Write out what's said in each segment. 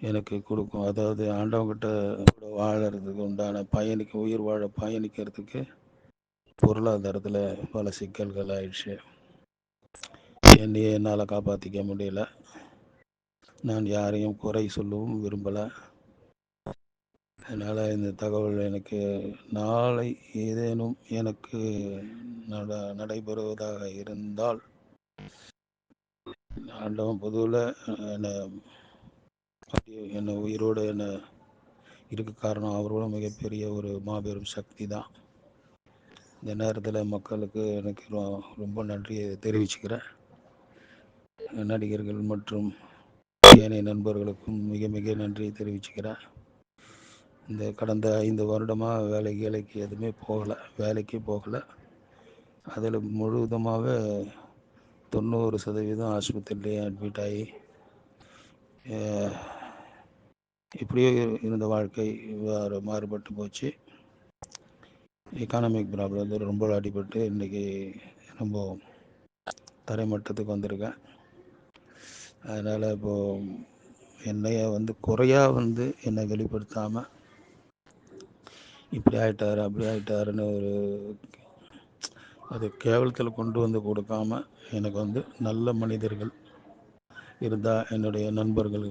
எனக்கு கொடுக்கும். அதாவது ஆண்டவங்கிட்ட கூட வாழறதுக்கு உண்டான பயணிக்க உயிர் வாழ பயணிக்கிறதுக்கு பொருளாதாரத்தில் பல சிக்கல்கள் ஆயிடுச்சு. என்னையே என்னால் காப்பாற்றிக்க முடியல. நான் யாரையும் குறை சொல்லவும் விரும்பலை. அதனால் இந்த தகவல் எனக்கு நாளை ஏதேனும் எனக்கு நட நடைபெறுவதாக இருந்தால் ஆண்டவன் பொதுவில் என்னை அப்படியே என்னை உயிரோடு என்னை இருக்க காரணம் அவரோட மிகப்பெரிய ஒரு மாபெரும் சக்தி தான். இந்த நேரத்தில் மக்களுக்கு எனக்கு ரொம்ப நன்றியை தெரிவிச்சுக்கிறேன். நடிகர்கள் மற்றும் ஏனைய நண்பர்களுக்கும் மிக மிக நன்றியை தெரிவிச்சுக்கிறேன். இந்த கடந்த ஐந்து வருடமாக வேலைக்கு வேலைக்கு எதுவுமே போகலை வேலைக்கு போகலை. அதில் முழுவதுமாக தொண்ணூறு சதவீதம் ஆஸ்பத்திரிலேயே அட்மிட் ஆகி இப்படியே இருந்த வாழ்க்கை வேறு மாறுபட்டு போச்சு. எக்கானமிக் ப்ராப்ளம் வந்து ரொம்ப அடிபட்டு இன்றைக்கி ரொம்ப தரைமட்டத்துக்கு வந்திருக்கேன். அதனால் இப்போது என்னைய வந்து குறையாக வந்து என்னை வெளிப்படுத்தாமல் இப்படி ஆகிட்டாரு அப்படி ஆகிட்டாருன்னு ஒரு அது கேவலத்தில் கொண்டு வந்து கொடுக்காம எனக்கு வந்து நல்ல மனிதர்கள் இருந்தால் என்னுடைய நண்பர்கள்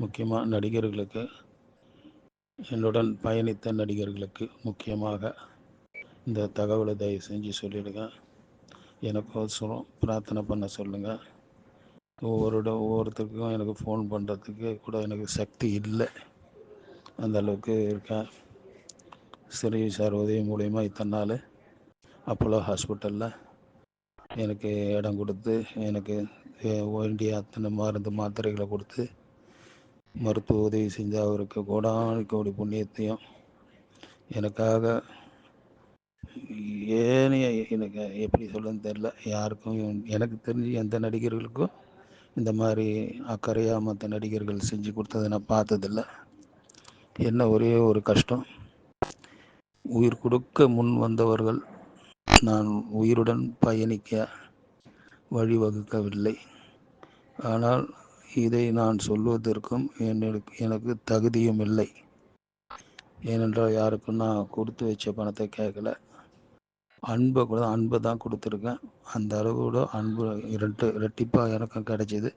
முக்கியமாக நடிகர்களுக்கு என்னுடன் பயணித்த நடிகர்களுக்கு முக்கியமாக இந்த தகவலை தயவு செஞ்சு சொல்லிடுங்க. எனக்கோசரம் பிரார்த்தனை பண்ண சொல்லுங்கள் ஒவ்வொருட ஒவ்வொருத்தருக்கும் எனக்கு ஃபோன் பண்ணுறதுக்கு கூட எனக்கு சக்தி இல்லை. அந்த அளவுக்கு இருக்கேன். ஸ்ரீ சார் உதவி மூலயமா இத்தனை நாள் அப்போலோ ஹாஸ்பிட்டலில் எனக்கு இடம் கொடுத்து எனக்கு வேண்டிய அத்தனை மருந்து மாத்திரைகளை கொடுத்து மருத்துவ உதவி செஞ்ச அவருக்கு கோடான கோடி புண்ணியத்தையும் எனக்காக ஏனைய எனக்கு எப்படி சொல்லுன்னு தெரில யாருக்கும் எனக்கு தெரிஞ்சு எந்த நடிகர்களுக்கும் இந்த மாதிரி அக்கறையாக மற்ற நடிகர்கள் செஞ்சு கொடுத்ததை நான் பார்த்ததில்ல. என்ன ஒரே ஒரு கஷ்டம். உயிர் கொடுக்க முன் வந்தவர்கள் நான் உயிருடன் பயணிக்க வழிவகுக்கவில்லை. ஆனால் இதை நான் சொல்வதற்கும் எனக்கு எனக்கு தகுதியும் இல்லை. ஏனென்றால் யாருக்கும் நான் கொடுத்து வச்ச பணத்தை கேட்கல. அன்பை கூட அன்பை தான் கொடுத்துருக்கேன். அந்த அளவு கூட அன்பு இரட்டு இரட்டிப்பாக எனக்கும் கிடைச்சிது.